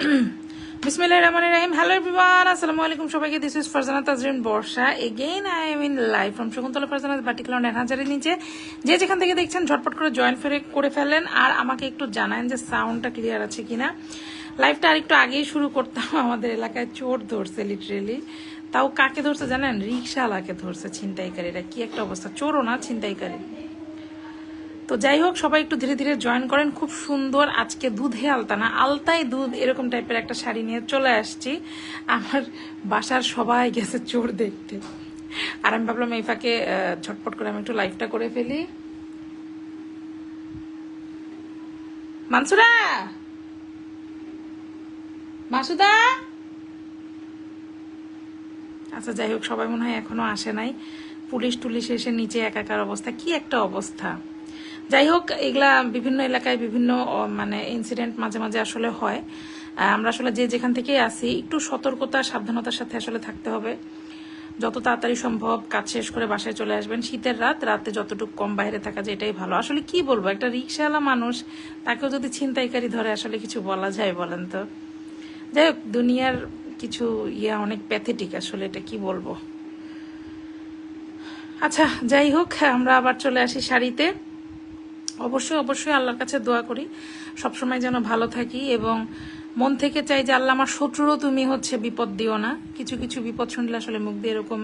আলাইকুম সবাইকে। বর্ষা again I যেখান থেকে দেখছেন, ঝটপট করে জয়েন ফেরে করে ফেলেন আর আমাকে একটু জানান যে সাউন্ডটা ক্লিয়ার আছে কিনা। লাইভটা আর একটু আগেই শুরু করতাম। আমাদের এলাকায় চোর ধরছে লিটারেলি তাও কাকে ধরছে জানেন? রিক্সাওয়ালাকে ধরছে, ছিনতাইকারীরা। কি একটা অবস্থা। চোরও না, ছিনতাইকারী। তো যাই হোক, সবাই একটু ধীরে ধীরে জয়েন করেন। খুব সুন্দর আজকে দুধে আলতা না আলতাই দুধ এরকম টাইপের একটা শাড়ি নিয়ে চলে আসছি। আমার বাসার সবাই গেছে চোর দেখতে। আর আমি ভাবলাম, এই ফাঁকে ঝটপট করে আমি একটু লাইভটা করে ফেলি। মানসুরা! মাসুদা! আচ্ছা যাই হোক, সবাই মনে হয় এখনও আসে নাই। পুলিশ টুলিশ এসে নিচে একাকার অবস্থা। কি একটা অবস্থা। যাই হোক এগুলা বিভিন্ন এলাকায় বিভিন্ন মানে ইনসিডেন্ট মাঝে মাঝে আসলে হয়। আমরা আসলে যে যেখান থেকে আসি একটু সতর্কতা, সাবধানতার সাথে আসলে থাকতে হবে। যত তাড়াতাড়ি সম্ভব কাজ শেষ করে বাসায় চলে আসবেন। শীতের রাত, রাতে যতটুকু কম বাইরে থাকা যায়, এটাই ভালো। আসলে কি বলব, একটা রিক্সাওয়ালা মানুষ, তাকেও যদি ছিনতাইকারী ধরে, আসলে কিছু বলা যায় বলেন তো? যাই হোক, দুনিয়ার কিছু ইয়া অনেক প্যাথেটিক আসলে, এটা কি বলব? আচ্ছা যাই হোক, আমরা আবার চলে আসি শাড়িতে। অবশ্যই অবশ্যই আল্লাহর কাছে দোয়া করি। সবসময় যেন ভালো থাকি এবং মন থেকে চাই যে আল্লাহ আমার শত্রুরও তুমি হচ্ছে বিপদ দিও না। কিছু কিছু বিপদ শুনলে আসলে মুখ দিয়ে এরকম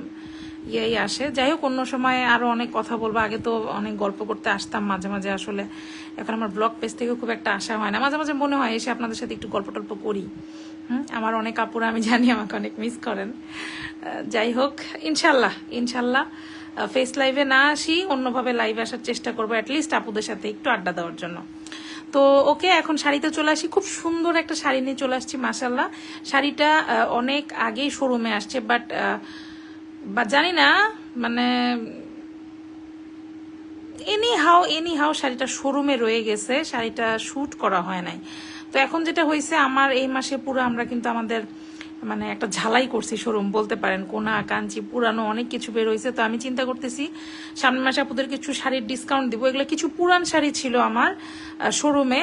ইয়াই আসে। যাই হোক অন্য সময় আরও অনেক কথা বলব। আগে তো অনেক গল্প করতে আসতাম মাঝে মাঝে আসলে। এখন আমার ব্লগ পেজ থেকে খুব একটা আশা হয় না। মাঝে মাঝে মনে হয় এসে আপনাদের সাথে একটু গল্প টল্প করি। হুম, আমার অনেক আপুরা আমি জানি আমাকে অনেক মিস করেন। যাই হোক ইনশাল্লাহ ইনশাল্লাহ। ফেস লাইভে না আসি, অন্যভাবে লাইভে আসার চেষ্টা করব অ্যাটলিস্ট আপুদের সাথে একটু আড্ডা দেওয়ার জন্য। তো ওকে এখন শাড়িতে চলে আসি, খুব সুন্দর একটা শাড়ি নিয়ে চলে আসছি মাসাল্লাহ শাড়িটা অনেক আগেই শোরুমে আসছে বাট বা জানি না মানে এনি হাও এনি হাও শাড়িটা শোরুমে রয়ে গেছে, শাড়িটা শ্যুট করা হয় নাই। তো এখন যেটা হয়েছে, আমার এই মাসে পুরো আমরা কিন্তু আমাদের মানে একটা ঝালাই করছি শোরুম, বলতে পারেন, কোনা, কাঞ্চি, পুরানো অনেক কিছু বের হয়েছে। তো আমি চিন্তা করতেছি, সামনের মাসে আপুদের কিছু শাড়ির ডিসকাউন্ট দিব। এগুলো কিছু পুরান শাড়ি ছিল আমার শোরুমে।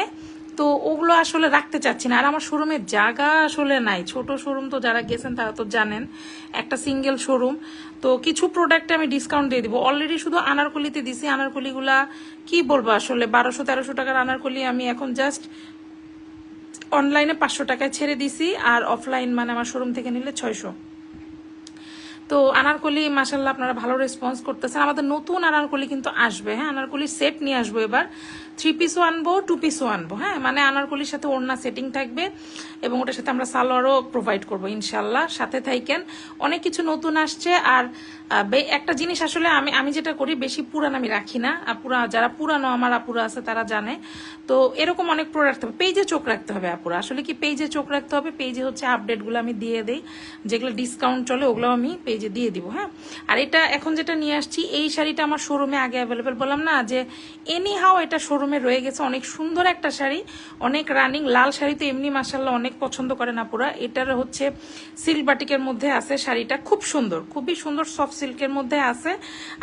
তো ওগুলো আসলে রাখতে চাচ্ছি না। আর আমার শোরুমের জায়গা আসলে নাই। ছোট শোরুম তো যারা গেছেন তারা তো জানেন, একটা সিঙ্গেল শোরুম। তো কিছু প্রোডাক্টে আমি ডিসকাউন্ট দিয়ে দিব। অলরেডি শুধু আনারকলিতে দিছি। আনারকলিগুলা কি বলব আসলে, বারোশো তেরোশো টাকার আনারকলি আমি এখন জাস্ট অনলাইনে পাঁচশো টাকায় ছেড়ে দিছি, আর অফলাইন মানে আমার শোরুম থেকে নিলে ছয়শো। তো আনারকলি মাসাল্লাহ আপনারা ভালো রেসপন্স করতেছেন। আমাদের নতুন আনারকলি কিন্তু আসবে হ্যাঁ? আনারকলি সেট নিয়ে আসব এবার। থ্রি পিসও আনব টু পিসও আনব হ্যাঁ? মানে আনারকলির সাথে ওড়না সেটিং থাকবে এবং ওটার সাথে আমরা সালোয়ারও প্রোভাইড করব ইনশাল্লাহ সাথে থাইকেন, অনেক কিছু নতুন আসছে আর একটা জিনিস আসলে আমি আমি যেটা করি, বেশি পুরান আমি রাখি না। আপুরা যারা পুরানো আমার আপুরা আছে তারা জানে। তো এরকম অনেক প্রো রাখতে হবে পেজে চোখ রাখতে হবে আপুরা। আসলে কি পেজে চোখ রাখতে হবে? পেজে হচ্ছে আপডেটগুলো আমি দিয়ে দিই। যেগুলো ডিসকাউন্ট চলে ওগুলো আমি পেজে দিয়ে দিব হ্যাঁ? আর এটা এখন যেটা নিয়ে আসছি, এই শাড়িটা আমার শোরুমে আগে অ্যাভেলেবেল বললাম না যে এনি হাও এটা শোরুমে রয়ে গেছে অনেক সুন্দর একটা শাড়ি, অনেক রানিং লাল শাড়ি তো এমনি মাসাল্লাহ অনেক পছন্দ করে না পুরা। এটার হচ্ছে সিল্ক বাটিকের মধ্যে আছে শাড়িটা, খুব সুন্দর, খুবই সুন্দর সফট সিল্কের মধ্যে আছে।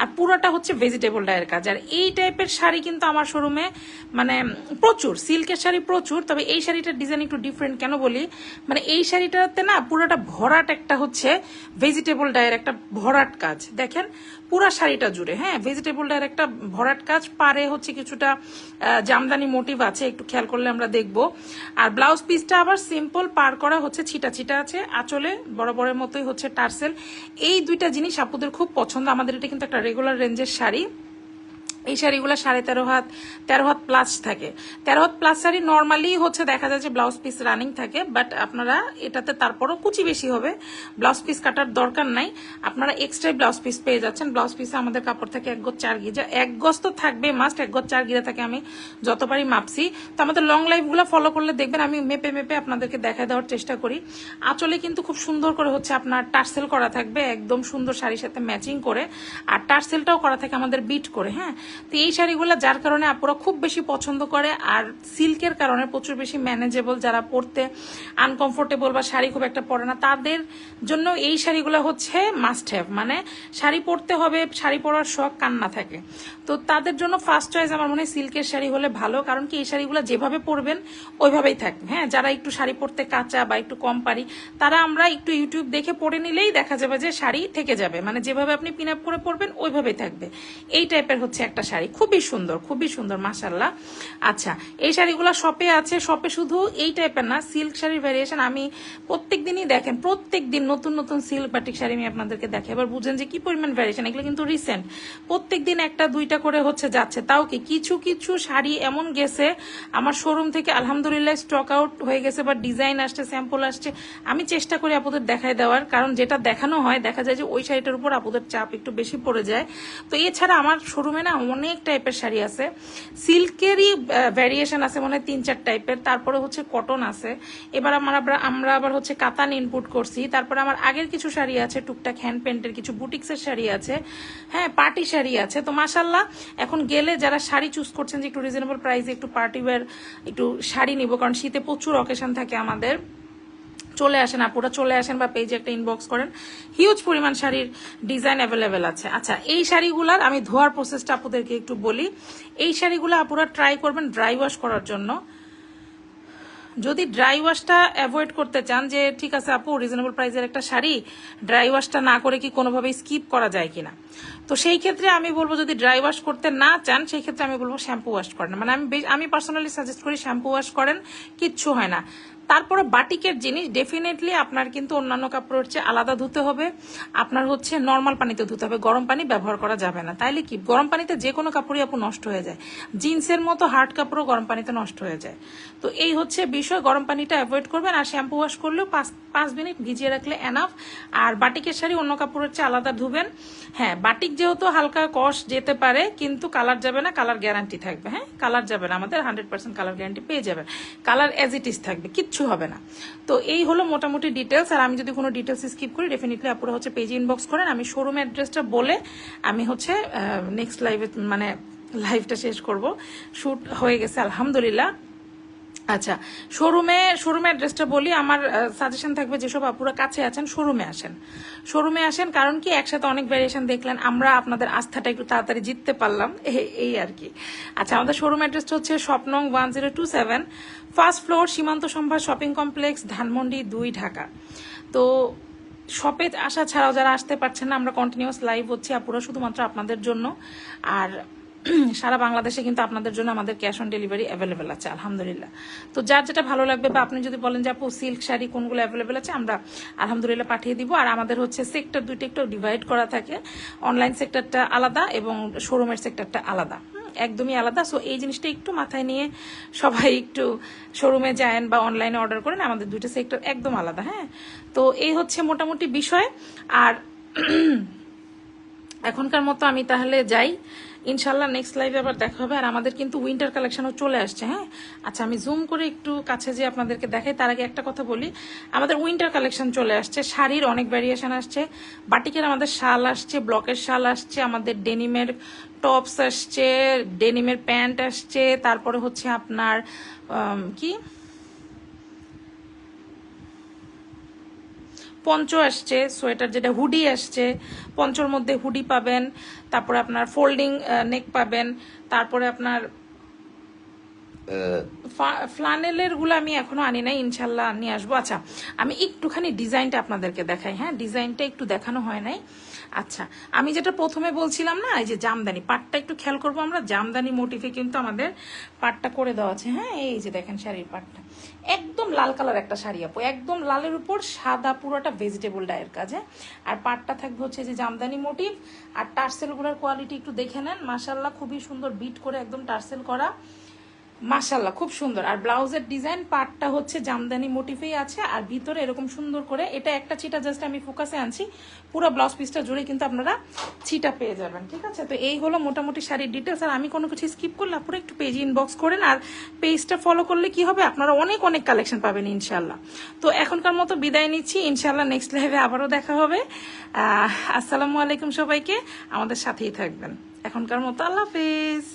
আর পুরোটা হচ্ছে ভেজিটেবল ডায়ের কাজ। আর এই টাইপের শাড়ি কিন্তু আমার শোরুমে মানে প্রচুর, সিল্কের শাড়ি প্রচুর, তবে এই শাড়িটার ডিজাইন একটু ডিফারেন্ট কেন বলি? মানে এই শাড়িটাতে না পুরোটা ভরাট একটা হচ্ছে ভেজিটেবল ডায়ের একটা ভরাট কাজ। দেখেন পুরা শাড়িটা জুড়ে হ্যাঁ ভেজিটেবল ডায়ের একটা ভরাট কাজ পারে হচ্ছে কিছুটা জামদানি মোটিভ আছে, একটু খেয়াল করলে আমরা দেখব। আর ব্লাউজ পিসটা আবার সিম্পল পার করা হচ্ছে, ছিটা ছিটা আছে, আঁচলে বড় বড়ের মতোই হচ্ছে টার্সেল। এই দুইটা জিনিস আপুদের খুব পছন্দ, আমাদের এটা কিন্তু একটা রেগুলার রেঞ্জের শাড়ি। এই শাড়িগুলো সাড়ে তেরো হাত তেরো হাত প্লাস থাকে। তেরো হাত প্লাস শাড়ি নর্মালি হচ্ছে দেখা যায় যে ব্লাউজ পিস রানিং থাকে বাট আপনারা এটাতে তারপরও কুচি বেশি হবে। ব্লাউজ পিস কাটার দরকার নাই। আপনারা এক্সট্রা ব্লাউজ পিস পেয়ে যাচ্ছেন। ব্লাউজ পিসে আমাদের কাপড় থাকে এক গজ চার গিজা। এক গজ তো থাকবে মাস্ট এক গজ চার গিজা থাকে আমি যতবারই মাপছি। তো আমাদের লং লাইফগুলো ফলো করলে দেখবেন আমি মেপে মেপে আপনাদেরকে দেখা দেওয়ার চেষ্টা করি। আঁচলে কিন্তু খুব সুন্দর করে হচ্ছে আপনার টার্সেল করা থাকবে, একদম সুন্দর শাড়ির সাথে ম্যাচিং করে। আর টার্সেলটাও করা থাকে আমাদের বিট করে হ্যাঁ? তো এই শাড়িগুলো যার কারণে আপুরা খুব বেশি পছন্দ করে, আর সিল্কের কারণে প্রচুর বেশি ম্যানেজেবল যারা পরতে আনকমফোর্টেবল বা শাড়ি খুব একটা পরে না, তাদের জন্য এই শাড়িগুলো হচ্ছে মাস্ট হ্যাভ মানে শাড়ি পরতে হবে, শাড়ি পরার শখ কান্না থাকে। তো তাদের জন্য ফার্স্ট চয়েস আমার মনে হয় সিল্কের শাড়ি হলে ভালো, কারণ কি এই শাড়িগুলো যেভাবে পরবেন ওইভাবেই থাকবে হ্যাঁ যারা একটু শাড়ি পরতে কাঁচা বা একটু কম পারি, তারা আমরা একটু ইউটিউব দেখে পরে নিলেই দেখা যাবে যে শাড়ি থেকে যাবে। মানে যেভাবে আপনি পিন আপ করে পরবেন, ওইভাবেই থাকবে। এই টাইপের হচ্ছে একটা শাড়ি। খুবই সুন্দর খুবই সুন্দর মাসাল্লাহ আচ্ছা এই শাড়িগুলো শপে আছে। শপে শুধু এই টাইপের না সিল্ক শাড়ির ভ্যারিয়েশন আমি প্রত্যেক দিনই দেখেন প্রত্যেক দিন নতুন নতুন সিল্ক বাটিক শাড়ি আমি আপনাদেরকে দেখে এবার বুঝেন যে কি পরিমাণ ভ্যারিয়েশন এগুলো কিন্তু রিসেন্ট প্রত্যেক দিন একটা, দুইটা করে হচ্ছে যাচ্ছে। তাও কি কিছু কিছু শাড়ি এমন গেছে, আমার শোরুম থেকে আলহামদুলিল্লাহ স্টক আউট হয়ে গেছে বা ডিজাইন আসছে স্যাম্পল আসছে। আমি চেষ্টা করি আপুদের দেখায় দেওয়ার, কারণ যেটা দেখানো হয়, দেখা যায় যে ওই শাড়িটার উপর আপুদের চাপ একটু বেশি পড়ে যায়। তো এছাড়া আমার শোরুমে না অনেক টাইপের শাড়ি আছে। সিল্কেরই ভ্যারিয়েশন আছে মনে তিন, চার টাইপের। তারপরে হচ্ছে কটন আছে। এবার আমার আবার- আমরা আবার হচ্ছে কাতান ইনপুট করছি। তারপরে আমার আগের কিছু শাড়ি আছে, টুকটাক হ্যান্ড পেন্টের কিছু বুটিক্সের শাড়ি আছে। হ্যাঁ পার্টি শাড়ি আছে। তো মাসাল্লাহ এখন গেলে যারা শাড়ি চুজ করছেন যে একটু রিজনেবল প্রাইসে একটু পার্টি ওয়্যার একটু শাড়ি নিব। কারণ শীতে প্রচুর অকেশন থাকে আমাদের। চলে আসেন, আপুরা চলে আসেন বা পেজে একটা ইনবক্স করেন হিউজ পরিমাণ শাড়ির ডিজাইন অ্যাভেলেবেল আছে। আচ্ছা এই শাড়িগুলার আমি ধোয়ার প্রসেসটা আপুদেরকে একটু বলি। এই শাড়িগুলো আপুরা ট্রাই করবেন ড্রাই ওয়াশ করার জন্য। যদি ড্রাই ওয়াশটা অ্যাভয়েড করতে চান যে, ঠিক আছে আপু রিজনেবল প্রাইসের একটা শাড়ি ড্রাই ওয়াশটা না করে কি কোনোভাবেই স্কিপ করা যায় কিনা? তো সেই ক্ষেত্রে আমি বলব, যদি ড্রাই ওয়াশ করতে না চান, সেই ক্ষেত্রে আমি বলব শ্যাম্পু ওয়াশ করেন। মানে আমি আমি পার্সোনালি সাজেস্ট করি শ্যাম্পু ওয়াশ করেন, কিচ্ছু হয় না। তারপরে বাটিকের জিনিস ডেফিনেটলি আপনার কিন্তু অন্যান্য কাপড়ের চেয়ে আলাদা ধুতে হবে। আপনার হচ্ছে নর্মাল পানিতে ধুতে হবে। গরম পানি ব্যবহার করা যাবে না। তাইলে কি? গরম পানিতে যে কোনো কাপড়ই আপু নষ্ট হয়ে যায়। জিন্সের মতো হার্ড কাপড়ও গরম পানিতে নষ্ট হয়ে যায়। তো এই হচ্ছে বিষয়। গরম পানিটা অ্যাভয়েড করবেন আর শ্যাম্পু ওয়াশ করলেও পাঁচ পাঁচ মিনিট ভিজিয়ে রাখলে এনাফ আর বাটিকের শাড়ি অন্য কাপড়ের চেয়ে আলাদা ধুবেন। হ্যাঁ বাটিক যেহেতু হালকা কষ যেতে পারে, কিন্তু কালার যাবে না কালার গ্যারান্টি থাকবে। হ্যাঁ কালার যাবে না, আমাদের হান্ড্রেড পার্সেন্ট কালার গ্যারান্টি পেয়ে যাবেন। কালার অ্যাজ ইট ইজ থাকবে, কিচ্ছু হবে না। তো এই হলো মোটামুটি ডিটেলস আর আমি যদি কোনো ডিটেলস স্কিপ করি ডেফিনেটলি আপুরা হচ্ছে পেজে ইনবক্স করেন। আমি শোরুম অ্যাড্রেসটা বলে আমি হচ্ছে নেক্সট লাইভে মানে লাইভটা শেষ করব। শুট হয়ে গেছে, আলহামদুলিল্লাহ। আচ্ছা শোরুমে শোরুমে অ্যাড্রেসটা বলি, আমার সাজেশন থাকবে যেসব আপুরা কাছে আছেন, শোরুমে আসেন। শোরুমে আসেন কারণ কি, একসাথে অনেক ভ্যারিয়েশন দেখলেন, আমরা আপনাদের আস্থাটা একটু তাড়াতাড়ি জিততে পারলাম এই- আর কি। আচ্ছা আমাদের শোরুম অ্যাড্রেসটা হচ্ছে স্বপ্নং one zero two seven first floor Simanta Sambhar shopping complex Dhanmondi দুই, ঢাকা। তো শপে আসা ছাড়াও যারা আসতে পারছেন না, আমরা কন্টিনিউয়াস লাইভ হচ্ছে আপুরা শুধুমাত্র আপনাদের জন্য। আর সারা বাংলাদেশে কিন্তু আপনাদের জন্য আমাদের ক্যাশ অন ডেলিভারি অ্যাভেলেবেল আছে, আলহামদুলিল্লাহ। তো যার যেটা ভালো লাগবে বা আপনি যদি বলেন যে আপু সিল্ক শাড়ি কোনগুলো অ্যাভেলেবেল আছে, আমরা আলহামদুলিল্লাহ পাঠিয়ে দিব। আর আমাদের হচ্ছে সেক্টর দুইটা একটু ডিভাইড করা থাকে। অনলাইন সেক্টরটা আলাদা এবং শোরুমের সেক্টরটা আলাদা। একদমই আলাদা। সো এই জিনিসটা একটু মাথায় নিয়ে সবাই একটু শোরুমে যান বা অনলাইনে অর্ডার করেন, আমাদের দুইটা সেক্টর একদম আলাদা হ্যাঁ? তো এই হচ্ছে মোটামুটি বিষয়। আর এখনকার মতো আমি তাহলে যাই। ইনশাল্লাহ নেক্সট লাইভে আবার দেখা হবে। আর আমাদের কিন্তু উইন্টার কালেকশনও চলে আসছে হ্যাঁ? আচ্ছা আমি জুম করে একটু কাছে যে আপনাদেরকে দেখাই। তার আগে একটা কথা বলি। আমাদের উইন্টার কালেকশন চলে আসছে। শাড়ির অনেক ভ্যারিয়েশন আসছে। বাটিকের আমাদের শাল আসছে, ব্লকের শাল আসছে, আমাদের ডেনিমের টপস আসছে, ডেনিমের প্যান্ট আসছে, তারপরে হচ্ছে আপনার কি? পঞ্চ আসছে, সোয়েটার যেটা হুডি আসছে, পঞ্চর মধ্যে হুডি পাবেন, তারপরে আপনার ফোল্ডিং নেক পাবেন, তারপরে আপনার ফ্লানেলেরগুলো আমি এখনও আনি নাই, ইনশাল্লাহ নিয়ে আসব। আচ্ছা আমি একটুখানি ডিজাইনটা আপনাদেরকে দেখাই হ্যাঁ? ডিজাইনটা একটু দেখানো হয় নাই। আচ্ছা আমি যেটা প্রথমে বলছিলাম না, এই যে জামদানি, পাটটা একটু খেয়াল করব আমরা, জামদানি মোটিফে কিন্তু আমাদের পাটটা করে দেওয়া আছে হ্যাঁ? এই যে দেখেন শাড়ির পাটটা। একদম লাল কালার একটা শাড়ি, আপু, একদম লালের উপর সাদা পুরোটা ভেজিটেবল ডায়ের কাজে আর পাটটা থাকবে হচ্ছে যে জামদানি মোটিভ আর টার্সেলগুলোর কোয়ালিটি একটু দেখে নেন। মাসাল্লাহ খুবই সুন্দর বিট করে একদম টার্সেল করা। মাশাল্লাহ খুব সুন্দর। আর ব্লাউজের ডিজাইন পার্টটা হচ্ছে জামদানি মোটিভেই আছে, আর ভিতরে এরকম সুন্দর করে, এটা একটা চিটা জাস্ট আমি ফোকাসে আনছি, পুরো ব্লাউজ পিসটা জুড়ে কিন্তু আপনারা চিটা পেয়ে যাবেন, ঠিক আছে? তো এই হলো মোটামুটি শাড়ির ডিটেলস আর আমি কোনো কিছু স্কিপ করলে আপনারা একটু পেজ ইনবক্স করেন, আর পেজটা ফলো করলে কি হবে, আপনারা অনেক অনেক কালেকশন পাবেন ইনশাল্লাহ তো এখনকার মতো বিদায় নিচ্ছি ইনশাল্লাহ নেক্সট লাইভে আবারও দেখা হবে। আসসালামু আলাইকুম সবাইকে, আমাদের সাথেই থাকবেন। এখনকার মতো আল্লাহ হাফেজ।